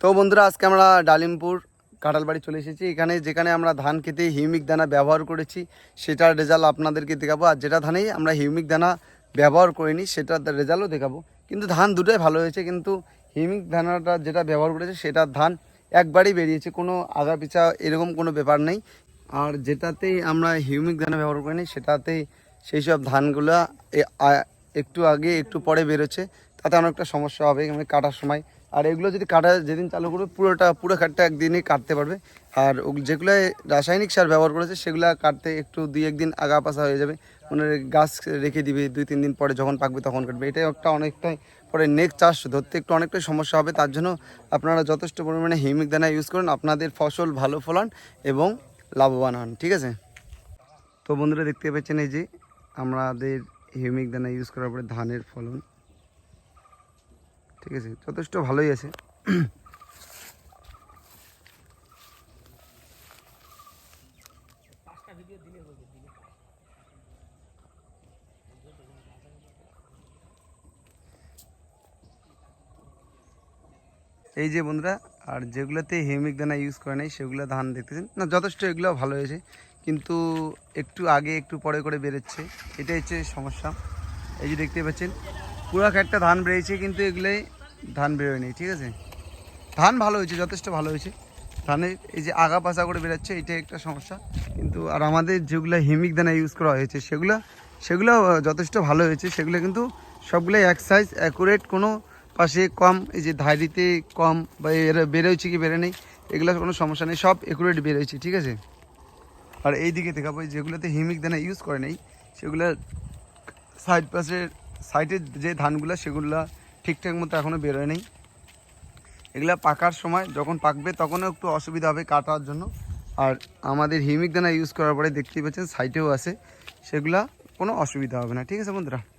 তো বন্ধুরা, আজকে আমরা ডালিমপুর কাঁঠালবাড়ি চলে এসেছি। এখানে যেখানে আমরা ধান খেতে হিউমিক দানা ব্যবহার করেছি, সেটার রেজাল্ট আপনাদেরকে দেখাবো। আর যেটা ধানেই আমরা হিউমিক দানা ব্যবহার করিনি, সেটার রেজাল্টও দেখাবো। কিন্তু ধান দুটোই ভালো হয়েছে, কিন্তু হিউমিক দানাটা যেটা ব্যবহার করেছে সেটার ধান একবারই বেরিয়েছে। কোনো আগা পিছা এরকম কোনো ব্যাপার নেই। আর যেটাতেই আমরা হিউমিক দানা ব্যবহার করিনি, সেটাতেই সেই সব ধানগুলো একটু আগে, একটু পরে বেরোচ্ছে। তাতে অনেকটা সমস্যা হবে মানে কাটার সময়। আর এগুলো যদি কাটা, যেদিন চালু করবে, পুরোটা, পুরো খাটটা একদিনই কাটতে পারবে। আর যেগুলো রাসায়নিক সার ব্যবহার করেছে, সেগুলো কাটতে একটু দুই, একদিন আগা পাশা হয়ে যাবে। মানে গাছ রেখে দিবে, দুই, তিন দিন পরে যখন পাকবে তখন কাটবে। এটাই একটা অনেকটাই পরে নেক চাষ, ধরতে একটু অনেকটাই সমস্যা হবে। তার জন্য আপনারা যথেষ্ট পরিমাণে হিমিক দানা ইউজ করুন, আপনাদের ফসল ভালো ফলান এবং লাভবান হন, ঠিক আছে? তো বন্ধুরা দেখতে পাচ্ছেন এই যে, আমাদের হিউমিক দানা ইউজ করার পরে ধানের ফলন। ঠিক আছে যথেষ্ট ভালোই আছে। এই যে বন্ধুরা আর যেগুলোতে হিউমিক দানা ইউজ করে নাই সেগুলো ধান দেখতেছেন। না যথেষ্ট এগুলো ভালো হয়েছে কিন্তু একটু আগে একটু পরে করে বেরোচ্ছে। এটাই হচ্ছে সমস্যা। এই যে দেখতে পাচ্ছেন পুরো একটা ধান বেরিয়েছে, কিন্তু এগুলোই ধান বেরোয়নি, ঠিক আছে? ধান ভালো হয়েছে, যথেষ্ট ভালো হয়েছে। ধানের এই যে আগা পাশা করে বেরোচ্ছে, এটাই একটা সমস্যা। কিন্তু আর আমাদের যেগুলো হিমিক দানা ইউজ করা হয়েছে, সেগুলো সেগুলো যথেষ্ট ভালো হয়েছে। সেগুলো কিন্তু সবগুলোই এক সাইজ অ্যাকুরেট কোনো পাশে কম, এই যে ধারিতে কম বা এর বেরোচ্ছে কি বেরো নেই এগুলো কোনো সমস্যা নেই, সব অ্যাকুরেট বেরোচ্ছে ঠিক আছে? আর এই দিকে দেখাবো যেগুলোতে হিমিক দানা ইউজ করে নেই সেগুলো সাইড পাশের সাইডের যে ধানগুলো, সেগুলো ঠিকঠাক মতো এখনও বেরোয় নেই। এগুলো পাকার সময় যখন পাকবে তখনও একটু অসুবিধা হবে কাটার জন্য। আর আমাদের হিমিক দানা ইউজ করার পরে দেখতেই পাচ্ছেন, সাইটেও আছে। সেগুলা কোনো অসুবিধা হবে না। ঠিক আছে বন্ধুরা?